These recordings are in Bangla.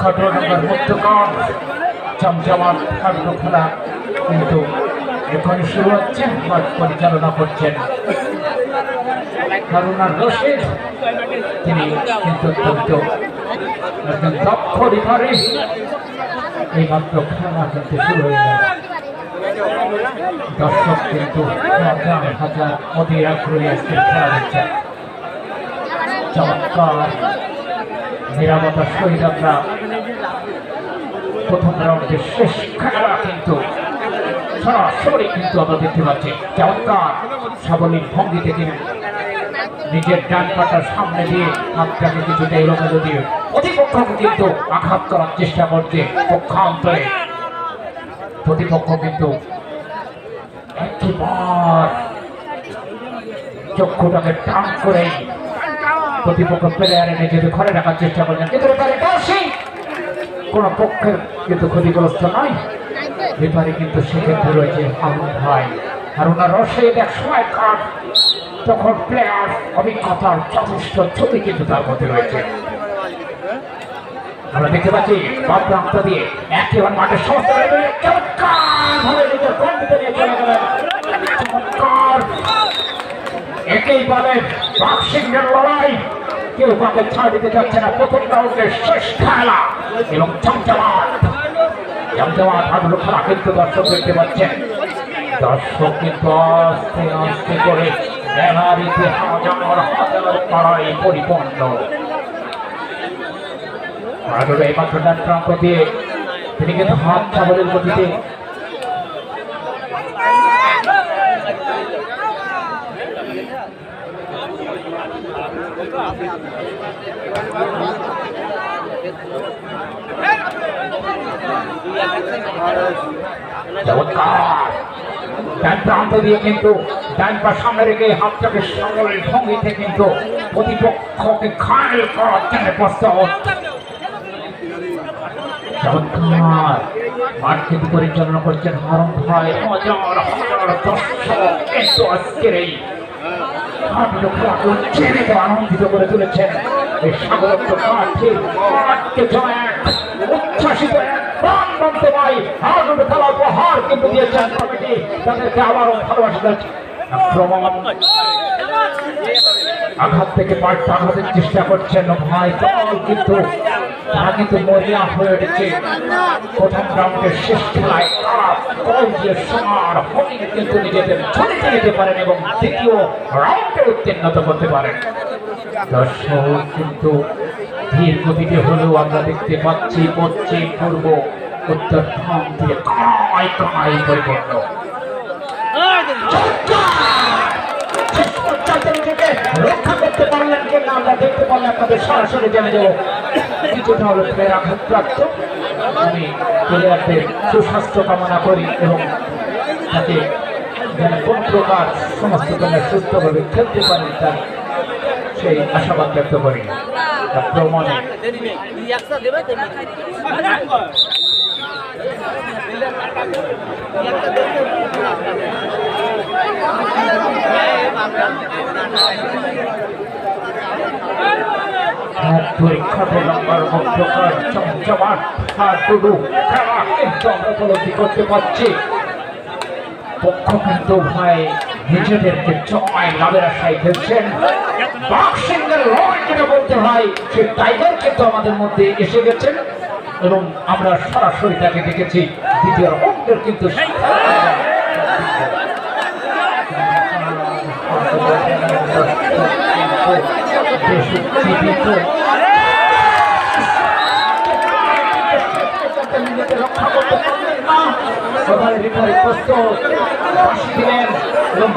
ঘটনার মধ্যকার চমচমাট খাদ্য খেলা কিন্তু এখন শুরু হচ্ছে মাঠ পরিচালনা করছেন করুণার রশিদ তিনি কিন্তু অত্যন্ত দক্ষ রিফারি এই মাত্র খেলা কিন্তু শুরু হয়ে গেল দর্শক কিন্তু প্রথম শেষ খেলা কিন্তু সরাসরি কিন্তু আমরা দেখতে পাচ্ছি চমৎকার সাবলীল ভঙ্গিতে তিনি নিজের ডান পাটার সামনে দিয়ে হাতটাকে কিছুটা এলোমেলো দিয়ে প্রতিপক্ষকে কিন্তু আঘাত করার চেষ্টা করছে পক্ষান্তরে প্রতিপক্ষ কিন্তু চক্ষুটাকে টান করে প্রতিপক্ষ প্লেয়ারে নিজেকে ঘরে রাখার চেষ্টা করলেন। কিন্তু কোন পক্ষের কিন্তু ক্ষতিগ্রস্ত নয় রেফারি কিন্তু সেক্ষেত্রে রয়েছে হারুন ভাই। হারুনা রশিদ এক সময় কাঠ তখন প্লেয়ার অভিজ্ঞতার যথেষ্ট ছবি কিন্তু তার মধ্যে রয়েছে। আমরা দেখতে পাচ্ছি বাম প্রান্ত দিয়ে একেবারে মাঠের সমস্ত চমৎকার। ভাবে লড়াই, কেউ কাউকে ছাড় দিতে যাচ্ছে না, প্রথম রাউন্ডের শেষ খেলা এবং চমচমাট চমচমাট খেলা কিন্তু দর্শক দেখতে পাচ্ছেন। দর্শক কিন্তু আস্তে আস্তে করে গ্যালারিতে হাজার পরিপূর্ণ। হাডুলো এইমাত্র ডান প্রান্ত দিয়ে তিনি কিন্তু হাত ছাগলের গতিতে ডান দিয়ে কিন্তু ডান সামনে রেখে হাতটাকে সামনের কিন্তু প্রতিপক্ষকে ঘায়ল করার জন্য প্রস্তাব পরিচালনা করছেন হারম ভাই হাজার হাজার দর্শক আজকের এই আনন্দিত করে তুলেছেন এই জয় উচ্ছ্বাসিত আঘাত থেকে পাল্টা আঘাতের চেষ্টা করছেন ভাই কিন্তু তারা কিন্তু মরিয়া হয়ে উঠেছে। প্রথম রাউন্ডের শেষ খেলায় সোনার কিন্তু নিজেদের নিতে পারেন এবং দ্বিতীয় রাউন্ডে উত্তীর্ণত করতে পারেন। দর্শক, কিন্তু ধীর গতিতে হলেও আমরা দেখতে পাচ্ছি পশ্চিম, পূর্ব, উত্তর রক্ষা করতে পারলেন কিনা আমরা দেখতে পারলে আপনাদের সরাসরি জেনে যাব হলো প্লেয়ার আমি প্লেয়ারদের সুস্বাস্থ্য কামনা করি এবং তাকে যেন কোন প্রকার সমস্ত দলের সুস্থভাবে খেলতে পারেন তার সেই আশাবাদ ব্যক্ত করি। তার প্রমাণে। পরীক্ষা নম্বর মধ্যকার দুডু খেলা কিন্তু আমরা উপলব্ধি করতে পারছি পক্ষ কিন্তু ভাই নিজেদেরকে জয় লাভের খেলছেন বক্সিংয়ের লড়াই যেটা হয় কিন্তু আমাদের মধ্যে এসে গেছেন এবং আমরা সরাসরি তাকে দেখেছি দ্বিতীয় রাউন্ডের কিন্তু বেশ উজ্জীবিত নিজেকে রক্ষা করতে পারলেন না রিফারি প্রস্তুত এবং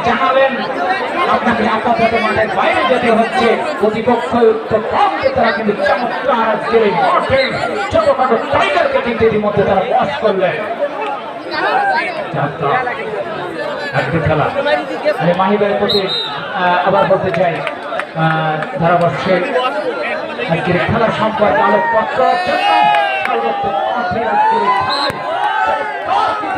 আপনাকে আপাতত বাইরে যেতে হচ্ছে। প্রতিপক্ষ তারা কিন্তু চমৎকার তারা বস করলেন। খেলা। আমি আবার বলতে চাই সম্পর্কে আলোকপাত করার জন্য সর্বোচ্চ আজকের খেলায়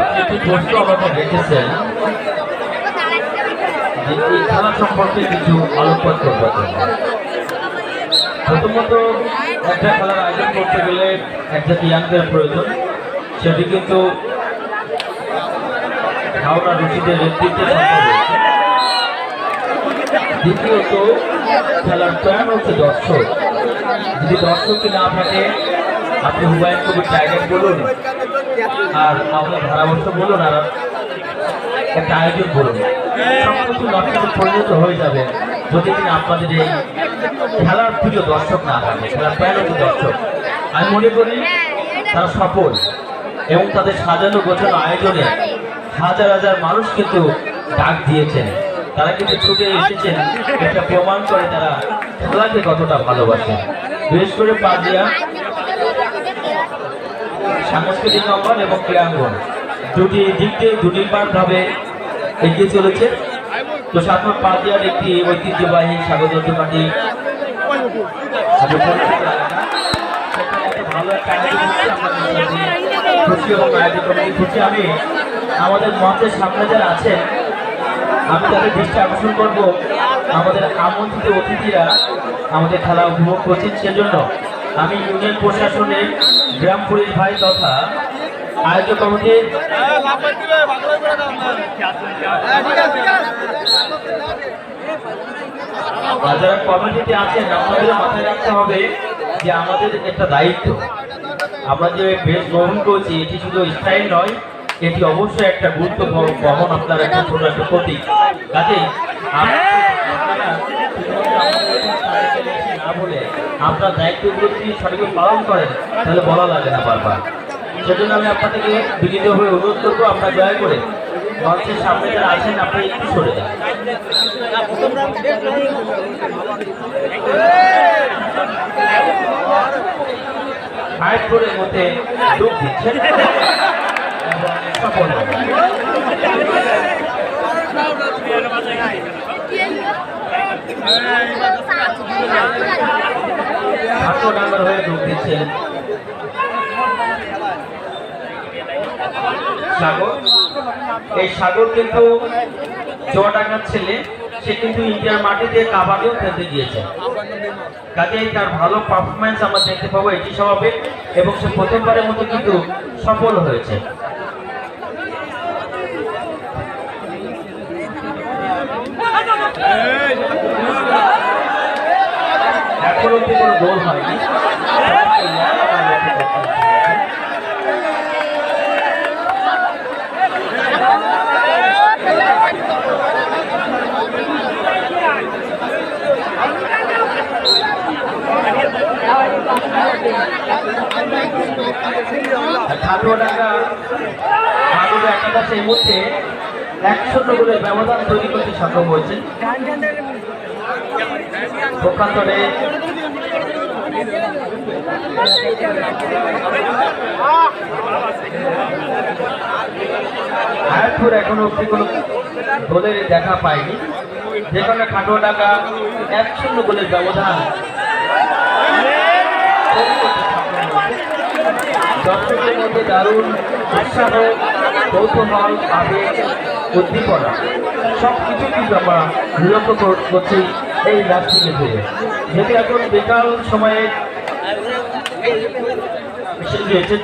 আপনি কি প্রশ্ন আমাকে দেখেছেন। এই খেলা সম্পর্কে কিছু আলোকপাত করবার জন্য। প্রথমত, একটা খেলার আয়োজন করতে গেলে এক জাতি ইয়াংদের প্রয়োজন। সেটি কিন্তু ধারণা রুচিদের নেতৃত্বে দ্বিতীয়ত, খেলার প্ল্যান হচ্ছে দর্শক। যদি দর্শক না থাকে আপনি হুমায়ুন কবির টাইগার বলুন, আর আমাদের ধারাবর্ষ বলুন, আর একটা আয়োজন বলুন। সব কিছু নষ্ট পরিণত হয়ে যাবে। যদি কিনা আপনাদের এই খেলার পুজো দর্শক না থাকে, খেলার হচ্ছে দর্শক, আমি মনে করি তারা সফল এবং তাদের সাজানো গোছানো আয়োজনে হাজার হাজার মানুষ কিন্তু ডাক দিয়েছেন। তারা কিন্তু ছুটে এসেছেন, এটা প্রমাণ করে তারা খেলাকে কতটা ভালোবাসে বিশেষ করে পাজিয়া সাংস্কৃতিক অঙ্গন এবং ক্রীড়াঙ্গন। দুটি দিক দিয়ে দুটি ভাবে এগিয়ে চলেছে। তো সাধারণ পাজিয়ার একটি ঐতিহ্যবাহী স্বাগত পার্টি খুশি এবং আমাদের মঞ্চের সামনে যারা আছেন, আমি তাদের দৃষ্টি আকর্ষণ করব। আমাদের আমন্ত্রিত অতিথিরা আমাদের খেলা উপভোগ করছেন। সেজন্য আমি ইউনিয়ন প্রশাসনের গ্রাম পুলিশ ভাই তথা আয়োজক কমিটির যারা কমিটিতে আছেন, আপনাদের মাথায় রাখতে হবে যে আমাদের একটা দায়িত্ব। আমরা যে বেশ গ্রহণ করছি, এটি শুধু স্টাইল নয়, এটি অবশ্যই একটা গুরুত্ব বহ- বহন আপনার একটা প্রতীক। কাজেই, আপনারা শুধুমাত্র আমাদের স্টাইলকে দেখে না বলে আপনার দায়িত্বগুলো যদি সঠিকভাবে পালন করেন, তাহলে বলা লাগে না বারবার। সেজন্য আমি আপনাদেরকে বিনীত হয়ে অনুরোধ করব, আপনার দয়া করে মঞ্চের সামনে যারা আছেন, আপনি একটু সরে যান। করে মধ্যে যোগ দিচ্ছেন ছাত্র নাম্বার হয়ে যোগ সাগর এই সাগর কিন্তু চুয়াডাঙ্গার ছেলে, সে কিন্তু ইন্ডিয়ার মাটিতে কাবাডিও খেলতে গিয়েছে। কাজেই তার ভালো পারফরমেন্স আমরা দেখতে পাবো এটি স্বভাবে, এবং সে প্রথমবারের মতো কিন্তু সফল হয়েছে। এখন অব্দি কোনো গোল হয়নি ঠাকুরডাঙ্গা ঠাকুর একাদশ এই মুহূর্তে একশো গোলের ব্যবধান তৈরি করতে সক্ষম হয়েছে হায়াতপুর এখনও অব্দি কোনো গোলের দেখা পায়নি। যে কারণে খাটোয়া টাকা এক শূন্য গোলের ব্যবধান। দর্শকদের মধ্যে দারুণ উৎসাহ, কৌতূহল, আবেগ, উদ্দীপনা। সব কিছু কিন্তু আমরা লক্ষ্য করছি। এই থেকে ঘিরে এখন বিকাল সময়ে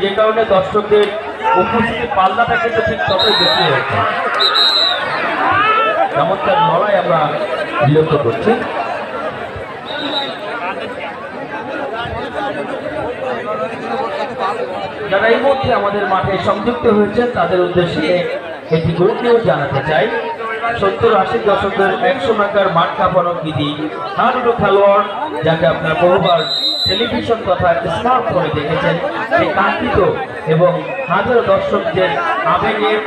যে কারণে দর্শকদের উপস্থিতি পাল্লাটা কিন্তু ঠিক ততই বেশি হয়েছে। চমৎকার লড়াই আমরা লক্ষ্য করছি। যারা এই মধ্যে আমাদের মাঠে সংযুক্ত হয়েছে তাদের উদ্দেশ্যে একটি নিউজ জানাতে চাই। সত্তর আশি দশকের একশো টাকার মাঠ কাঁপানো গীতি হাডুডু খেলোয়াড়, যাকে আপনার বহুবার টেলিভিশন তথা স্মার্টফোনে দেখেছেন, সেই কাঙ্ক্ষিত এবং হাজারো দর্শকদের আবেগের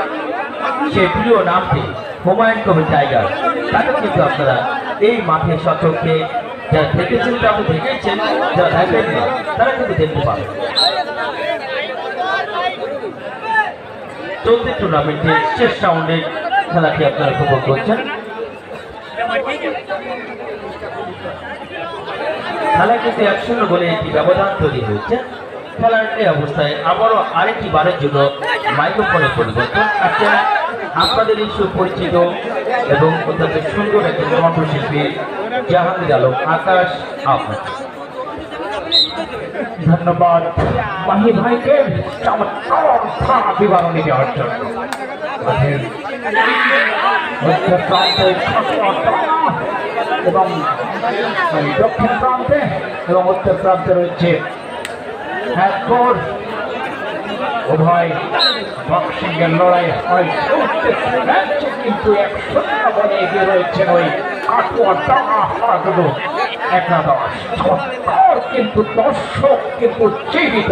সেই প্রিয় নামটি হুমায়ুন কবির টাইগার। তাকে কিন্তু আপনারা এই মাঠে সচক্ষে যারা দেখেছেন তো দেখেছেন, যারা দেখেননি, তারা কিন্তু দেখতে পাবেন। চলতি টুর্নামেন্টের শেষ রাউন্ডে খেলাটি আপনারা উপভোগ করছেন। খেলা কিন্তু এক শূন্য বলে একটি ব্যবধান তৈরি হয়েছে। খেলার এই অবস্থায় আবারও আরেকটি বারের জন্য মাইক্রোফোনের পরিবর্তন আচ্ছা আপনাদের সুপরিচিত এবং অত্যন্ত সুন্দর একজন কণ্ঠশিল্পী জাহাঙ্গীর আলম, আকাশ আপনার ধন্যবাদ। মাহি ভাইকে চমৎকার বিবরণী দেওয়ার জন্য। মাঠের মধ্য প্রান্তে এবং দক্ষিণ প্রান্তে এবং উত্তর প্রান্তে রয়েছে এর লড়াই হয়। কিন্তু এক ওই কিন্তু দর্শক কিন্তু জীবিত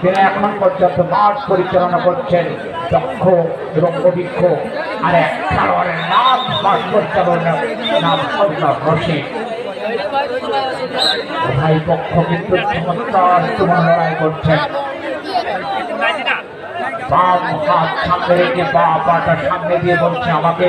তিনি এখন পর্যন্ত মাঠ পরিচালনা করছেন দক্ষ এবং অভিজ্ঞ আর এক খেলোয়াড়ের নাম মাঠ পরিচালনার নাম সন্ন্যাস রশিদ। ভাই পক্ষ কিন্তু চমৎকার তোমার লড়াই করছেন বাম হাত সামনে রেখে বা পাটা সামনে দিয়ে বলছে আমাকে।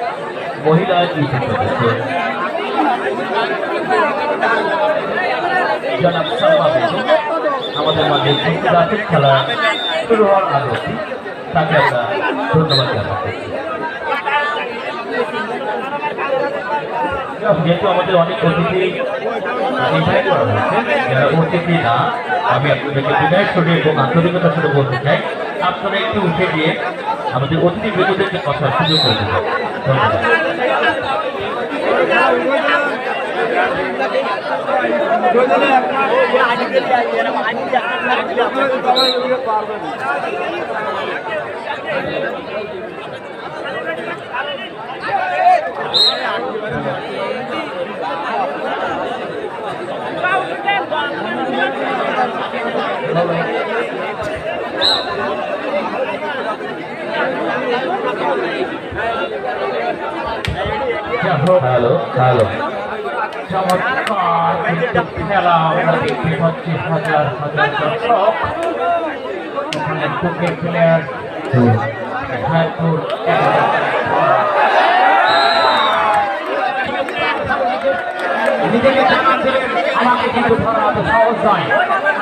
মহিলা আমাদের মাঝে রাতের খেলা শুরু হওয়ার আগে তাকে আমরা ধন্যবাদ জানাচ্ছি যেহেতু আমাদের অনেক অতিথি ইনভাইট করা হয়েছে, যারা অতিথি না, আমি আপনাদেরকে বিনয় সরে এবং আন্তরিকতার সাথে বলতে চাই, আপনারা একটু উঠে দিয়ে আমাদের অতিথি বৃন্দদেরকে কথা সুযোগ করে দেবেন ধন্যবাদ হ্যালো হ্যালো। চমৎকার খেলা আমরা দেখতে সহজ নয়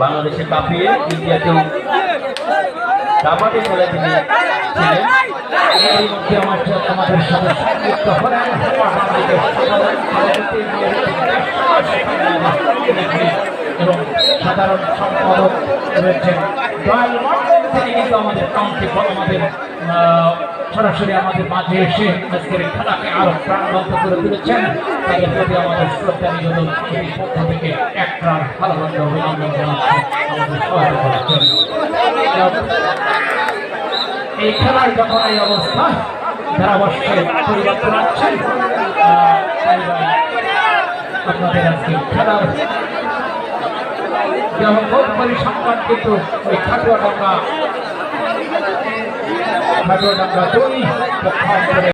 বাংলাদেশে কাঁপিয়ে ইন্ডিয়াতেও কাবাডি খেলা। তিনি এবং সাধারণ সম্পাদক রয়েছেন আমাদের আমাদের সরাসরি আমাদের মাঝে এসে আজকের খেলাকে আরও প্রাণবন্ত করে তুলেছেন। তাদের প্রতি আমাদের শ্রদ্ধা নিবেদন এই পক্ষ থেকে এক প্রাণ ভালোমন্দ অভিনন্দন জানাচ্ছি। আমাদের সহায়তা এই খেলার যখন এই অবস্থা ধারাবর্ষে পরিবর্তন ভাই, আপনাদের আজকে খেলার যেমন পরিসংখ্যান কিন্তু ওই খাটুয়া ডাঙ্গা ডাঙ্গা দুই পক্ষান্তরে